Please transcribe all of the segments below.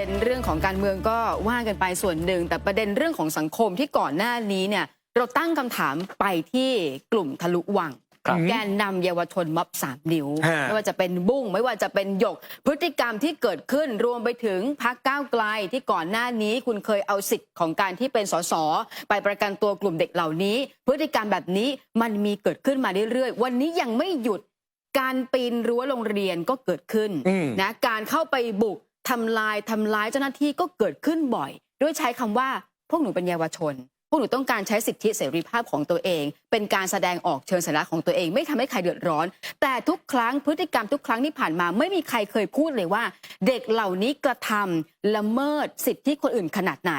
ด็นเรื่องของการเมืองก็ว่ากันไปส่วนหนึ่ง แต่ประเด็นเรื่องของสังคมที่ก่อนหน้านี้เนี่ยเราตั้งคำถามไปที่กลุ่มทะลุวังครับแกนนำเยาวชนม็อบสามนิ้วฮะไม่ว่าจะเป็นบุ้งไม่ว่าจะเป็นหยก พฤติกรรมที่เกิดขึ้นรวมไปถึงพักก้าวไกลที่ก่อนหน้านี้ คุณเคยเอาสิทธิ์ของการที่เป็นสสไปประกันตัวกลุ่มเด็กเหล่านี้ พฤติกรรมแบบนี้มันมีเกิดขึ้นมาเรื่อยๆ วันนี้ยังไม่หยุดการปีนรั้วโรงเรียนก็เกิดขึ้นอืมนะการเข้าไปบุก ทำลายทำร้ายเจ้าหน้าที่ก็เกิดขึ้นบ่อย ด้วยใช้คำว่าพวกหนูเป็นเยาวชน พวกหนูต้องการใช้สิทธิเสรีภาพของตัวเอง เป็นการแสดงออกเชิงสัญลักษณ์ของตัวเอง ไม่ทำให้ใครเดือดร้อน แต่ทุกครั้งพฤติกรรมทุกครั้งที่ผ่านมา ไม่มีใครเคยพูดเลยว่า เด็กเหล่านี้กระทำละเมิดสิทธิคนอื่นขนาดไหน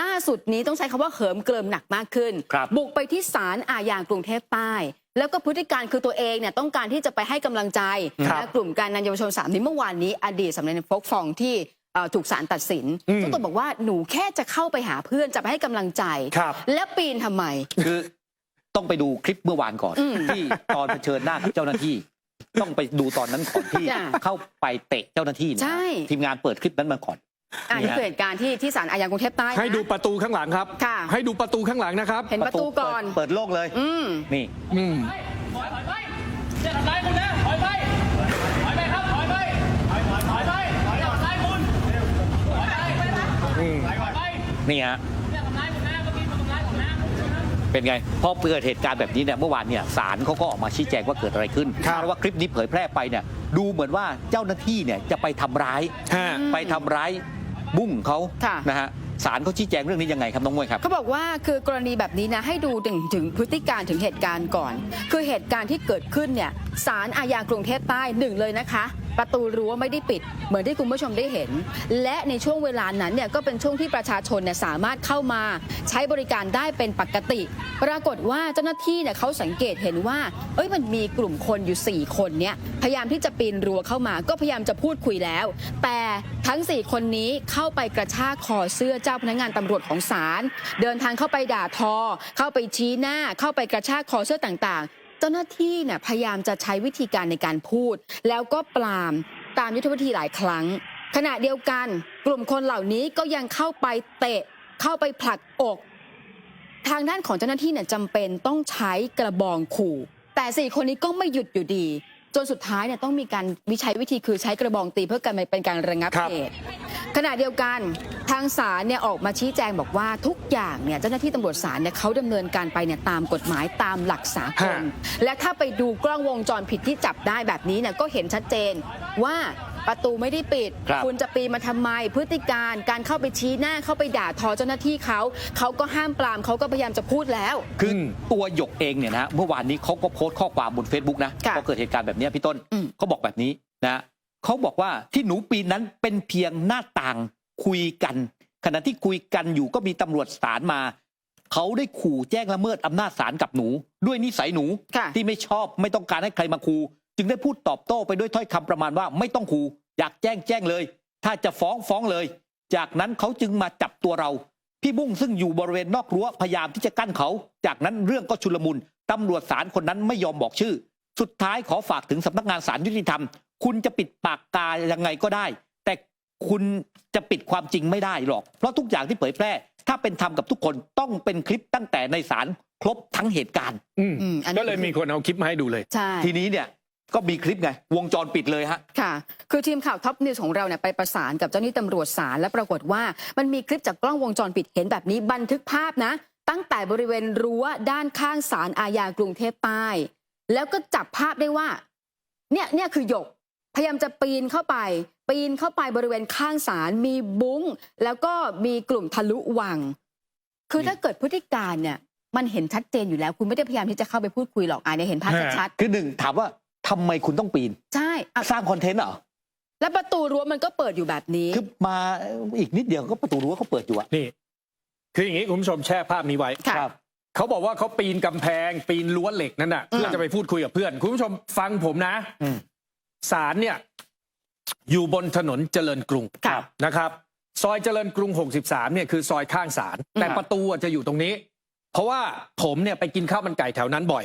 ล่าสุดนี้ต้องใช้คำว่าเหิมเกริมหนักมากขึ้นครับบุกไปที่ศาลอาญากรุงเทพใต้แล้วก็พฤติการคือตัวเองเนี่ยต้องการที่จะไปให้กำลังใจครับและกลุ่มการนันเยาวชนสามนี้เมื่อวานนี้อดีตสำนักงานโฟกฟองที่เอ่อ ถูกศาลตัดสินอืมเจ้าตัวบอกว่าหนูแค่จะเข้าไปหาเพื่อนจะไปให้กำลังใจครับแล้วปีนทำไม คือต้องไปดูคลิปเมื่อวานก่อนอืมที่ตอนเผชิญหน้ากับเจ้าหน้าที่ ต้องไปดูตอนนั้นก่อนที่จ้ะเข้าไปเตะเจ้าหน้าที่นะใช่ทีมงานเปิดคลิปนั้นมาก่อนอ่านี่คือเหตุการณ์ที่ที่ศาลอาญากรุงเทพใต้นะให้ดูประตูข้างหลังครับค่ะให้ดูประตูข้างหลังนะครับ เห็นประตูก่อนเปิดเปิดโลกเลยอืมนี่อืมถอยถอยไปจะทำร้ายคุณนะถอยไปถอยไปครับถอยไปถอยถอยถอยไปถอยจะทำร้ายคุณถอยไป อืม ถอยไป นี่ฮะจะทำร้ายคุณนะเมื่อกี้มาทำร้ายผมนะเป็นไงพอเกิดเหตุการณ์แบบนี้เนี่ยเมื่อวานเนี่ยศาลเขาก็ออกมาชี้แจงว่าเกิดอะไรขึ้นครับเพราะว่าคลิปนี้เผยแพร่ไปเนี่ยดูเหมือนว่าเจ้าหน้าที่เนี่ยจะไปทำร้ายฮะไปทำร้ายบุ้งเขาค่ะนะฮะศาลเขาชี้แจงเรื่องนี้ยังไงครับน้องมวยครับเขาบอกว่าคือกรณีแบบนี้นะให้ดูถึงถึงพฤติการถึงเหตุการณ์ก่อน คือเหตุการณ์ที่เกิดขึ้นเนี่ยศาลอาญากรุงเทพใต้หนึ่งเลยนะคะ ประตูรั้วไม่ได้ปิด เหมือนที่คุณผู้ชมได้เห็น และในช่วงเวลานั้นเนี่ยก็เป็นช่วงที่ประชาชนเนี่ยสามารถเข้ามาใช้บริการได้เป็นปกติ ปรากฏว่าเจ้าหน้าที่เนี่ยเขาสังเกตเห็นว่า เอ้ยมันมีกลุ่มคนอยู่ 4 คนเนี่ยพยายามที่จะปีนรั้วเข้ามา ก็พยายามจะพูดคุยแล้ว แต่ทั้ง 4 คนนี้เข้าไปกระชากคอเสื้อเจ้าพนักงานตำรวจของศาลเดินทางเข้าไปด่าทอ เข้าไปชี้หน้าเข้าไปกระชากคอเสื้อต่างๆ เจ้าหน้าที่เนี่ยพยายามจะใช้วิธีการในการพูด แล้วก็ปรามตามยุทธวิธีหลายครั้ง ขณะเดียวกันกลุ่มคนเหล่านี้ก็ยังเข้าไปเตะเข้าไปผลักอก ทางด้านของเจ้าหน้าที่เนี่ยจำเป็นต้องใช้กระบองขู่ แต่สี่คนนี้ก็ไม่หยุดอยู่ดี จนสุดท้ายเนี่ยต้องมีการวิใช้วิธีคือใช้กระบองตีเพื่อการเป็นการระงับครับ เหตุขณะเดียวกันทางศาลเนี่ยออกมาชี้แจงบอกว่าทุกอย่างเนี่ยเจ้าหน้าที่ตำรวจศาลเนี่ยเขาดำเนินการไปเนี่ยตามกฎหมายตามหลักสากลฮะ และถ้าไปดูกล้องวงจรปิดที่จับได้แบบนี้เนี่ยก็เห็นชัดเจนว่า ประตูไม่ได้ปิดครับณจะปีนมาทำไม พฤติการการเข้าไปชี้หน้าเข้าไปด่าทอเจ้าหน้าที่เขาเขาก็ห้ามปรามเขาก็พยายามจะพูดแล้ว คืออมตัวหยกเองเนี่ยนะเมื่อวานนี้เขาก็โพสต์ข้อความบน Facebook นะค่ะพอเกิดเหตุการณ์แบบนี้พี่ต้นอืม เขาบอกแบบนี้นะเขาบอกว่าที่หนูปีนนั้นเป็นเพียงหน้าต่างคุยกัน ขณะที่คุยกันอยู่ก็มีตำรวจศาลมา เขาได้ขู่แจ้งละเมิดอำนาจศาลกับหนู ด้วยนิสัยหนูค่ะ ที่ไม่ชอบไม่ต้องการให้ใครมาคู จึงได้พูดตอบโต้ไปด้วยถ้อยคำประมาณว่าไม่ต้องคูอยากแจ้งแจ้งเลย ถ้าจะฟ้องฟ้องเลย จากนั้นเขาจึงมาจับตัวเรา พี่บุ้งซึ่งอยู่บริเวณนอกรั้วพยายามที่จะกั้นเขา จากนั้นเรื่องก็ชุลมุนตำรวจศาลคนนั้นไม่ยอมบอกชื่อ สุดท้ายขอฝากถึงสำนักงานศาลยุติธรรม คุณจะปิดปากกายังไงก็ได้ แต่คุณจะปิดความจริงไม่ได้หรอก เพราะทุกอย่างที่เผยแพร่ ถ้าเป็นธรรมกับทุกคนต้องเป็นคลิปตั้งแต่ในศาลครบทั้งเหตุการณ์อืมอืมอันนี้ก็เลยมีคนเอาคลิปมาให้ดูเลยใช่ทีนี้เนี่ย ก็มีคลิปไง วงจรปิดเลยฮะ ค่ะ คือทีมข่าวท็อปนิวส์ของเราเนี่ยไปประสานกับเจ้าหน้าที่ตำรวจศาลและปรากฏว่ามันมีคลิปจากกล้องวงจรปิดเห็นแบบนี้บันทึกภาพนะ ตั้งแต่บริเวณรั้วด้านข้างศาลอาญากรุงเทพใต้แล้วก็จับภาพได้ว่า เนี่ยเนี่ยคือหยก พยายามจะปีนเข้าไป ปีนเข้าไปบริเวณข้างศาลมีบุ้ง แล้วก็มีกลุ่มทะลุวัง คือถ้าเกิดพฤติการเนี่ย มันเห็นชัดเจนอยู่แล้ว คุณไม่ได้พยายามที่จะเข้าไปพูดคุยหรอกอ่าเนี่ยเห็นภาพฮะชัดคือหนึ่งถามว่า ทำไมคุณต้องปีนๆใช่อะสร้างคอนเทนต์เหรอ แล้วประตูรั้วมันก็เปิดอยู่แบบนี้ คือมาอีกนิดเดียวก็ประตูรั้วเขาเปิดอยู่อะนี่ คืออย่างนี้คุณผู้ชมแชร์ภาพนี้ไว้ ค่ะเขาบอกว่าเขาปีนกำแพง ปีนรั้วเหล็กนั่นน่ะอืมเพื่อจะไปพูดคุยกับเพื่อน คุณผู้ชมฟังผมนะอืม ศาลเนี่ย อยู่บนถนนเจริญกรุงค่ะนะครับ ซอยเจริญกรุง 63 เนี่ยคือซอยข้างศาลแต่อืมประตูอะจะอยู่ตรงนี้ เพราะว่าผมเนี่ยไปกินข้าวมันไก่แถวนั้นบ่อย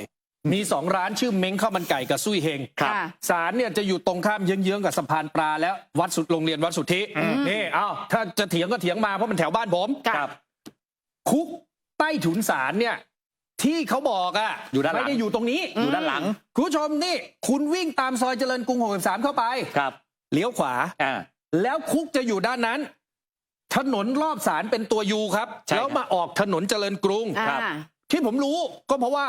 มีสองร้านชื่อเม้งข้าวมันไก่กับซุยเฮงครับศาลเนี่ยจะอยู่ตรงข้ามเยื้องๆกับสะพานปลาแล้ววัดสุดโรงเรียนวัดสุทธินี่เอ้าถ้าจะเถียงก็เถียงมาเพราะมันแถวบ้านผมครับ คุกใต้ถุนศาลเนี่ย ที่เขาบอกอะอยู่ด้านหลัง ไม่ได้อยู่ตรงนี้อยู่ด้านหลังคุณผู้ชมนี่ คุณวิ่งตามซอยเจริญกรุง63เข้าไป ครับเลี้ยวขวา อ่า แล้วคุกจะอยู่ด้านนั้น ถนนรอบศาลเป็นตัวยูครับ ใช่ครับ แล้วมาออกถนนเจริญกรุง อ่า ที่ผมรู้ก็เพราะว่า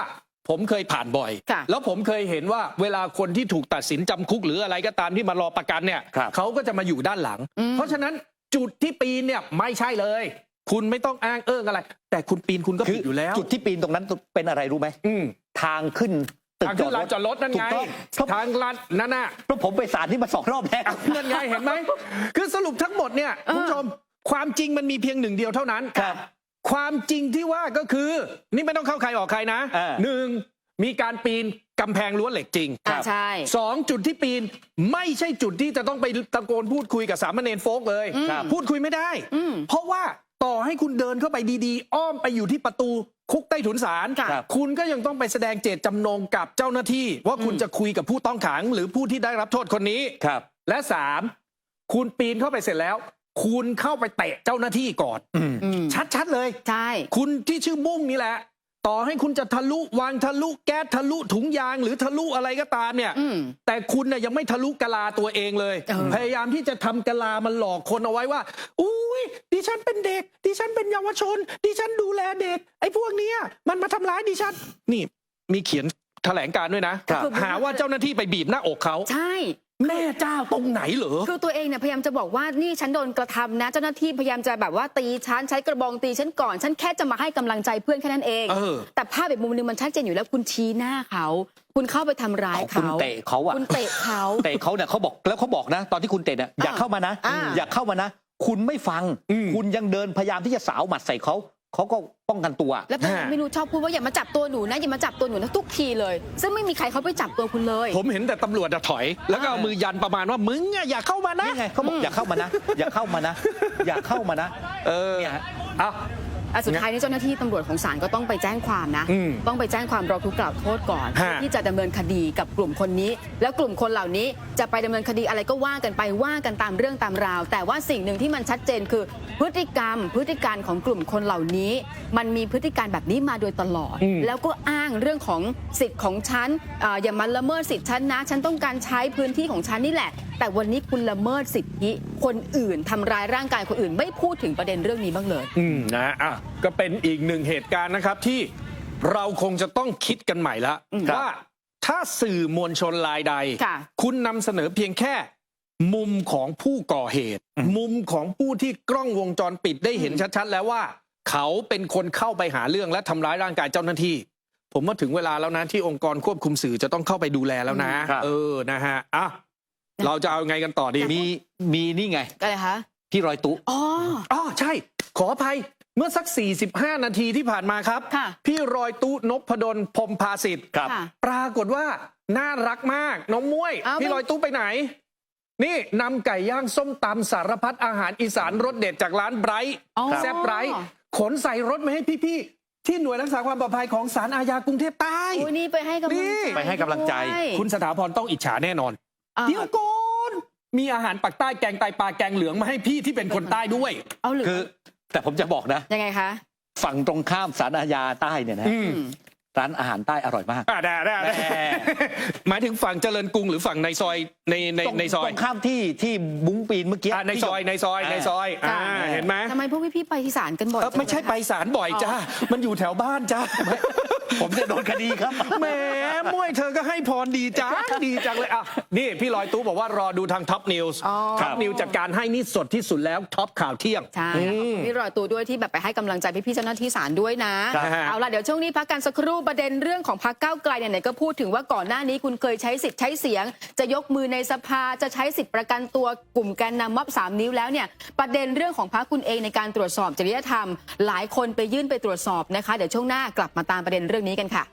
ผมเคยผ่านบ่อย ค่ะแล้วผมเคยเห็นว่าเวลาคนที่ถูกตัดสินจำคุกหรืออะไรก็ตามที่มารอประกันเนี่ยครับ เขาก็จะมาอยู่ด้านหลัง อืม เพราะฉะนั้นจุดที่ปีนเนี่ยไม่ใช่เลย คุณไม่ต้องอ้างเอิ้งอะไร แต่คุณปีนคุณก็คืผิดอยู่แล้วจุดที่ปีนตรงนั้นเป็นอะไรรู้ไหมอืมทางขึ้นตึกทางขึ้นลานจอดรถนั่นถูไงกต้องเพราะทางลานนั่นน่ะ เพราะผมไปศาลที่มาสองรอบแล้วนั่นไงเห็นไหม คือสรุปทั้งหมดเนี่ยเออคุณผู้ชมความจริงมันมีเพียงหนึ่งเดียวเท่านั้น ครับ ความจริงที่ว่าก็คือ นี่ไม่ต้องเข้าใครออกใครนะเออ หนึ่งมีการปีนกำแพงรั้วเหล็กจริงอ่าใช่ สองจุดที่ปีนไม่ใช่จุดที่จะต้องไปตะโกนพูดคุยกับสามเณรโฟกเลยครับ พูดคุยไม่ได้ อืม เพราะว่าต่อให้คุณเดินเข้าไปดีๆ อ้อมไปอยู่ที่ประตูคุกใต้ถุนศาลค่ะคุณก็ยังต้องไปแสดงเจตจำนงกับเจ้าหน้าที่ ว่าคุณจะคุยกับผู้ต้องขังหรือผู้ที่ได้รับโทษคนนี้ ครับ และสามคุณปีนเข้าไปเสร็จแล้ว คุณเข้าไปเตะเจ้าหน้าที่ก่อนอืมอืมชัดๆเลย ใช่ คุณที่ชื่อบุ้งนี่แหละ ต่อให้คุณจะทะลุวางทะลุแก๊สทะลุถุงยางหรือทะลุอะไรก็ตามเนี่ยอืมแต่คุณเนี่ยยังไม่ทะลุกะลาตัวเองเลยเออพยายามที่จะทำกะลามันหลอกคนเอาไว้ว่า อุ้ยดิฉันเป็นเด็ก ดิฉันเป็นเยาวชน ดิฉันดูแลเด็ก ไอ้พวกเนี้ยมันมาทำร้ายดิฉัน นี่มีเขียนแถลงการด้วยนะครับหาว่าเจ้าหน้าที่ไปบีบหน้าอกเขาใช่ แม่เจ้าตรงไหนเหรอ คือตัวเองเนี่ยพยายามจะบอกว่านี่ฉันโดนกระทำนะ เจ้าหน้าที่พยายามจะแบบว่าตีฉันใช้กระบองตีฉันก่อน ฉันแค่จะมาให้กำลังใจเพื่อนแค่นั้นเอง เออ แต่ภาพอีกมุมหนึงมันชัดเจนอยู่แล้วคุณชี้หน้าเขา คุณเข้าไปทำร้ายคุณเขาเตะเขาอะ คุณเตะเขา เตะเขาเนี่ยเขาบอกแล้วเขาบอกนะ ตอนที่คุณเตะเนี่ยอย่าอ่าเข้ามานะ อ่า อย่าเข้ามานะ คุณไม่ฟัง อืม คุณยังเดินพยายามที่จะสาวหมัดใส่เขา เขาก็ป้องกันตัว แล้วพยานไม่รู้ชอบพูดว่าอย่ามาจับตัวหนูนะอย่ามาจับตัวหนูนะทุกทีเลย ซึ่งไม่มีใครเขาไปจับตัวคุณเลย ผมเห็นแต่ตำรวจอะถอย แล้วก็เอามือยันประมาณว่ามึงอะอย่าเข้ามานะนี่ไงเขาบอกอย่าเข้ามานะ อย่าเข้ามานะ อย่าเข้ามานะ เออเนี่ยฮะเอา อะสุดท้ายนี่เจ้าหน้าที่ตำรวจของศาลก็ต้องไปแจ้งความนะ อืมต้องไปแจ้งความร้องทุกข์กล่าวโทษก่อนฮะ เพื่อที่จะดำเนินคดีกับกลุ่มคนนี้ แล้วกลุ่มคนเหล่านี้จะไปดำเนินคดีอะไรก็ว่ากันไปว่ากันตามเรื่องตามราว แต่ว่าสิ่งหนึ่งที่มันชัดเจนคือ พฤติกรรม พฤติการของกลุ่มคนเหล่านี้ มันมีพฤติการแบบนี้มาโดยตลอด อืม แล้วก็อ้างเรื่องของสิทธิ์ของฉันอ่าอย่ามาละเมิดสิทธิ์ฉันนะ ฉันต้องการใช้พื้นที่ของฉันนี่แหละ แต่วันนี้คุณละเมิดสิทธิคนอื่นทำร้ายร่างกายคนอื่น ไม่พูดถึงประเด็นเรื่องนี้บ้างเลย อืมนะอะก็เป็นอีกหนึ่งเหตุการณ์นะครับที่เราคงจะต้องคิดกันใหม่ละอืมว่าถ้าสื่อมวลชนรายใด ค่ะ คุณนำเสนอเพียงแค่ มุมของผู้ก่อเหตุ มุมของผู้ที่กล้องวงจรปิดได้เห็นชัดๆ แล้วว่า เขาเป็นคนเข้าไปหาเรื่องและทำร้ายร่างกายเจ้าหน้าที่ ผมว่าถึงเวลาแล้วนะที่องค์กรควบคุมสื่อจะต้องเข้าไปดูแลแล้วนะครับ เออนะฮะอะ เราจะเอาไงกันต่อดีมีมีนี่ไงอะไรคะพี่รอยตุอ๋ออ๋อใช่ ขออภัยเมื่อสัก 45 นาทีที่ผ่านมาครับค่ะพี่รอยตุนพดลพรหมพาสิทธิ์ครับค่ะปรากฏว่า น่ารักมาก น้องมุ้ยอ้าวพี่ไม่รอยตุไปไหน นี่นำไก่ย่างส้มตำสารพัดอาหารอีสานรสเด็ดจากร้านไบรท์อ๋อแซ่บไบรท์ขนใส่รถมาให้พี่ๆ ที่หน่วยรักษาความปลอดภัยของศาลอาญากรุงเทพใต้โอ้ยนี่ไปให้กำลังนี่ใจไปให้กำลังใจด้วยคุณสถาพรต้องอิจฉาแน่นอนอ่า เดี๋ยวก่อนมีอาหารปักใต้แกงไตปลาแกงเหลืองมาให้พี่ที่เป็นคนใต้ด้วย เอาหรือคือแต่ผมจะบอกนะ ยังไงคะฝั่งตรงข้ามสารอาญาใต้เนี่ยนะอืมอืมร้านอาหารใต้อร่อยมาก อ่าได้ได้ได้แน่หมายถึงฝั่งเจริญกรุงหรือฝั่งในซอยในในตรงในซอตยรงข้ามที่ที่บุ้งปีนเมื่อกี้อ่าในที่ซอยในซอยในซอยค่ะอ่าเห็นไหมทำไมพวกพี่ๆไปที่ศาลกันบ่อยเออไม่ใช่จังไปเลยคะศาลบ่อยจ้ามันอยู่แถวบ้านจ้า ผมจะโดนคดีครับ แหมมวยเธอก็ให้พรดีจ้าดีจังเลยอะนี่พี่ลอยตู้บอกว่ารอดูทางท็อปนิวส์อ๋อ ท็อปนิวจัดการให้นี่สดที่สุดแล้วท็อปข่าวเที่ยง ใช่อืมนี่รอยตัวด้วยที่แบบไปให้กำลังใจพี่ๆเจ้าหน้าที่ศาลด้วยนะ ครับ เอาล่ะเดี๋ยวช่วงนี้พักกันสักครู่ประเด็นเรื่องของพักก้าวไกลเนี่ยไหนก็พูดถึงว่าก่อนหน้านี้คุณเคยใช้สิทธิ์ใช้เสียง จะยกมือในสภาจะใช้สิทธิ์ประกันตัวกลุ่มแกนนำม็อบสามนิ้วแล้วเนี่ยประเด็นเรื่องของพักคุณเองในการตรวจสอบจริยธรรม หลายคนไปยื่นไปตรวจสอบนะคะ เดี๋ยวช่วงหน้ากลับมาตามประเด็นเรื่องนี้กันค่ะ